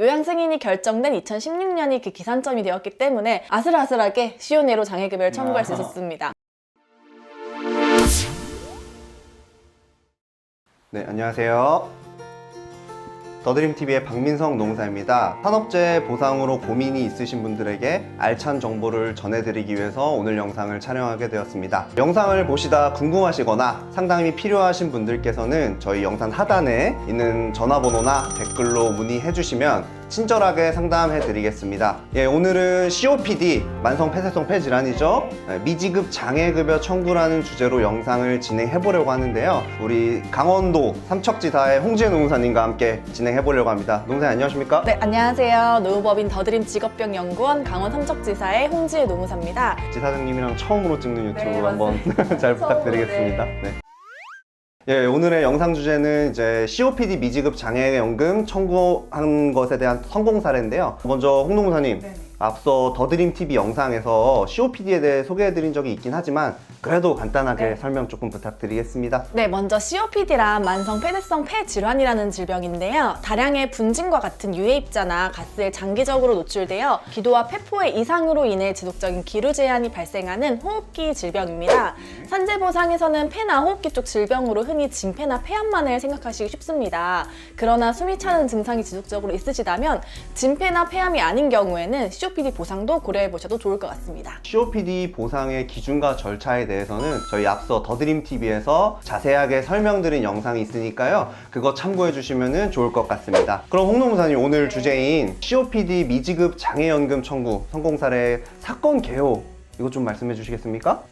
요양 승인이 결정된 2016년이 그 기산점이 되었기 때문에 아슬아슬하게 시효내로 장애급여를 청구할 수 아. 있었습니다. 네, 안녕하세요. 더드림TV의 박민성 농사입니다. 산업재해 보상으로 고민이 있으신 분들에게 알찬 정보를 전해드리기 위해서 오늘 영상을 촬영하게 되었습니다. 영상을 보시다 궁금하시거나 상담이 필요하신 분들께서는 저희 영상 하단에 있는 전화번호나 댓글로 문의해 주시면 친절하게 상담해 드리겠습니다. 예, 오늘은 COPD, 만성 폐쇄성 폐질환이죠. 예, 미지급 장애급여 청구라는 주제로 영상을 진행해 보려고 하는데요. 우리 강원도 삼척지사의 홍지혜 노무사님과 함께 진행해 보려고 합니다. 노무사님 안녕하십니까? 네, 안녕하세요. 노후법인 더드림 직업병연구원 강원 삼척지사의 홍지혜 노무사입니다. 지사장님이랑 처음으로 찍는 유튜브 네, 한번 잘 부탁드리겠습니다. 네. 네. 예, 오늘의 영상 주제는 이제 COPD 미지급 장애연금 청구한 것에 대한 성공 사례인데요. 먼저 홍노무사님, 앞서 더드림 TV 영상에서 COPD에 대해 소개해드린 적이 있긴 하지만 그래도 간단하게 네. 설명 조금 부탁드리겠습니다. 네, 먼저 COPD란 만성 폐쇄성 폐질환이라는 질병인데요. 다량의 분진과 같은 유해입자나 가스에 장기적으로 노출되어 기도와 폐포의 이상으로 인해 지속적인 기루 제한이 발생하는 호흡기 질병입니다. 산재보상에서는 폐나 호흡기 쪽 질병으로 흔히 진폐나 폐암만을 생각하시기 쉽습니다. 그러나 숨이 차는 증상이 지속적으로 있으시다면 진폐나 폐암이 아닌 경우에는 COPD 보상도 고려해 보셔도 좋을 것 같습니다. COPD 보상의 기준과 절차에 대해서는 저희 앞서 더드림 TV에서 자세하게 설명드린 영상이 있으니까요. 그거 참고해 주시면 좋을 것 같습니다. 그럼 홍노무사님 오늘 주제인 COPD 미지급 장애연금 청구 성공 사례 사건 개요 이거 좀 말씀해 주시겠습니까?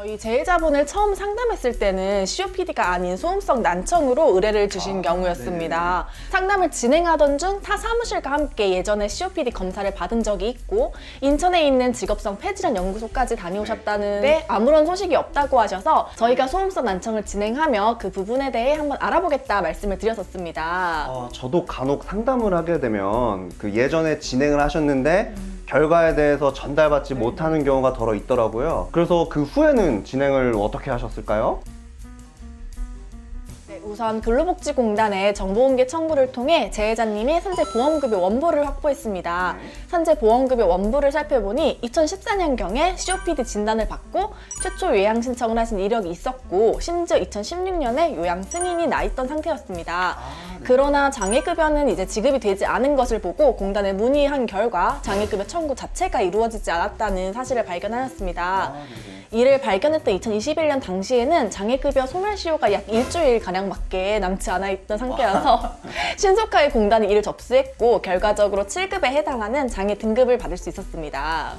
저희 제일자분을 처음 상담했을 때는 COPD가 아닌 소음성 난청으로 의뢰를 주신 경우였습니다. 상담을 진행하던 중 타 사무실과 함께 예전에 COPD 검사를 받은 적이 있고 인천에 있는 직업성 폐질환 연구소까지 다녀오셨다는데 아무런 소식이 없다고 하셔서 저희가 소음성 난청을 진행하며 그 부분에 대해 한번 알아보겠다 말씀을 드렸었습니다. 어, 저도 간혹 상담을 하게 되면 그 예전에 진행을 하셨는데 결과에 대해서 전달받지 못하는 경우가 더러 있더라고요. 그래서 그 후에는 진행을 어떻게 하셨을까요? 네, 우선 근로복지공단의 정보공개 청구를 통해 재해자님이 산재 보험급여 원부를 확보했습니다. 산재 보험급여 원부를 살펴보니 2014년경에 COPD 진단을 받고 최초 요양 신청을 하신 이력이 있었고 심지어 2016년에 요양 승인이 나 있던 상태였습니다. 그러나 장애급여는 이제 지급이 되지 않은 것을 보고 공단에 문의한 결과 장애급여 청구 자체가 이루어지지 않았다는 사실을 발견하였습니다. 이를 발견했던 2021년 당시에는 장애급여 소멸시효가 약 일주일 가량밖에 남지 않아 있던 상태여서 신속하게 공단이 이를 접수했고 결과적으로 7급에 해당하는 장애 등급을 받을 수 있었습니다.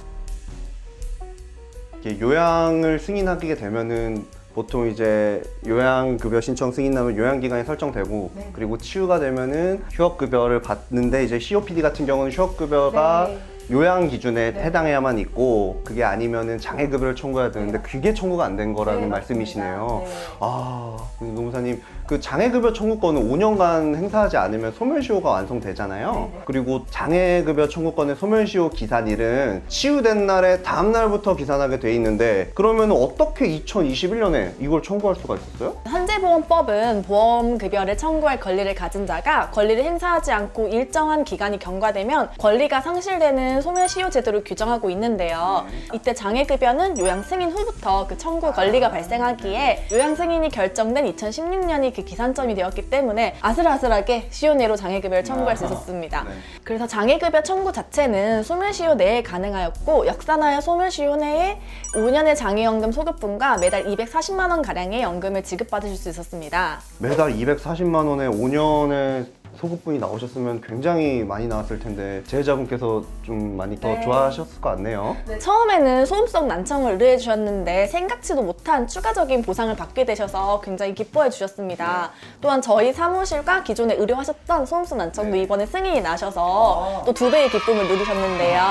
요양을 승인하게 되면은 보통 이제 요양급여 신청 승인 나면 요양기간이 설정되고 네. 그리고 치유가 되면은 휴업급여를 받는데 이제 COPD 같은 경우는 휴업급여가 네. 요양 기준에 네. 해당해야만 있고 그게 아니면은 장애급여를 청구해야 되는데 네. 그게 청구가 안 된 거라는 네, 말씀이시네요. 네. 아, 노무사님 그 장애급여 청구권은 5년간 행사하지 않으면 소멸시효가 완성되잖아요. 네, 네. 그리고 장애급여 청구권의 소멸시효 기산일은 치유된 날에 다음 날부터 기산하게 돼 있는데 그러면 어떻게 2021년에 이걸 청구할 수가 있었어요? 산재보험법은 보험급여를 청구할 권리를 가진 자가 권리를 행사하지 않고 일정한 기간이 경과되면 권리가 상실되는 소멸시효 제도를 규정하고 있는데요. 이때 장애급여는 요양 승인 후부터 그 청구 권리가 발생하기에 요양 승인이 결정된 2016년이 그 기산점이 되었기 때문에 아슬아슬하게 시효 내로 장애급여를 청구할 수 있었습니다. 네. 그래서 장애급여 청구 자체는 소멸시효 내에 가능하였고 역사나야 소멸시효 내에 5년의 장애연금 소급분과 매달 240만 원 가량의 연금을 지급받으실 수 있었습니다. 매달 240만 원에 5년의 소급분이 나오셨으면 굉장히 많이 나왔을 텐데 제자분께서 좀 많이 더 네. 좋아하셨을 것 같네요. 처음에는 소음성 난청을 의뢰해 주셨는데 생각지도 못한 추가적인 보상을 받게 되셔서 굉장히 기뻐해 주셨습니다. 또한 저희 사무실과 기존에 의뢰하셨던 소음성 난청도 네. 이번에 승인이 나셔서 또 두 배의 기쁨을 누리셨는데요.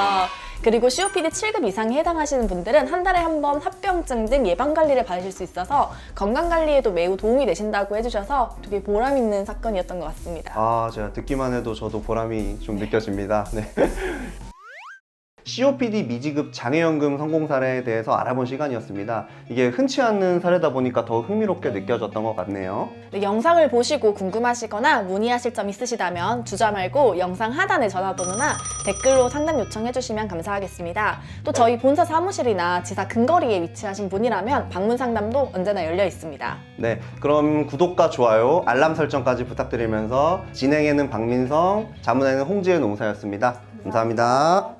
그리고 COPD 7급 이상에 해당하시는 분들은 한 달에 한 번 합병증 등 예방 관리를 받으실 수 있어서 건강 관리에도 매우 도움이 되신다고 해주셔서 되게 보람 있는 사건이었던 것 같습니다. 아, 제가 듣기만 해도 저도 보람이 좀 느껴집니다. 네. COPD 미지급 장애연금 성공 사례에 대해서 알아본 시간이었습니다. 이게 흔치 않는 사례다 보니까 더 흥미롭게 느껴졌던 것 같네요. 네, 영상을 보시고 궁금하시거나 문의하실 점 있으시다면 주저 말고 영상 하단에 전화번호나 댓글로 상담 요청해 주시면 감사하겠습니다. 또 저희 본사 사무실이나 지사 근거리에 위치하신 분이라면 방문 상담도 언제나 열려 있습니다. 네, 그럼 구독과 좋아요, 알람 설정까지 부탁드리면서 진행에는 박민성, 자문에는 홍지혜 농사였습니다. 감사합니다.